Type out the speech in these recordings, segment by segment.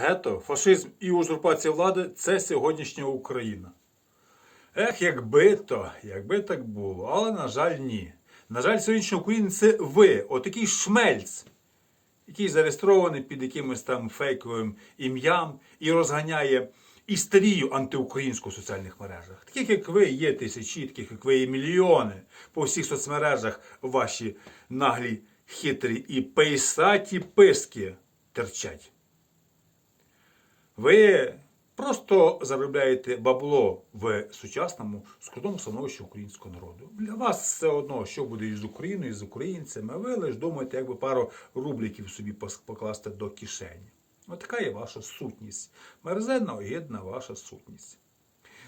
Гето, фашизм і узурпація влади це сьогоднішня Україна. Ех, якби то, якби так було, але, на жаль, ні. На жаль, сьогоднішня Україна це ви, отакий шмельц, який зареєстрований під якимось там фейковим ім'ям і розганяє істерію антиукраїнську в соціальних мережах. Таких як ви є тисячі, таких як ви є мільйони по всіх соцмережах ваші наглі, хитрі і пейсаті писки терчать. Ви просто заробляєте бабло в сучасному скрутному становищі українського народу. Для вас все одно, що буде із Україною, з українцями. Ви лише думаєте, як би пару рубліків собі покласти до кишені. Ось така є ваша сутність. Мерзенна, огидна ваша сутність.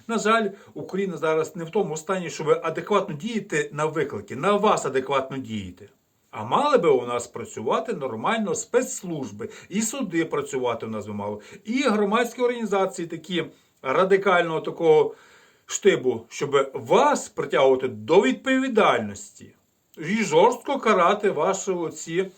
На жаль, Україна зараз не в тому стані, що ви адекватно дієте на виклики, на вас адекватно дієте. А мали би у нас працювати нормально спецслужби, і суди працювати у нас би мало, і громадські організації такі радикального такого штибу, щоб вас притягувати до відповідальності. І жорстко карати ваші оці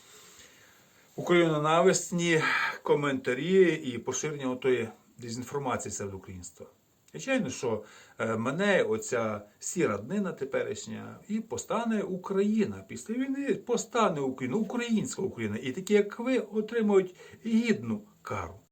українонависні коментарі і поширення отої дезінформації серед українства. Звичайно, що е, мене оця сіра днина теперішня і постане Україна. Після війни постане Україна, українська Україна. І такі, як ви, отримують гідну кару.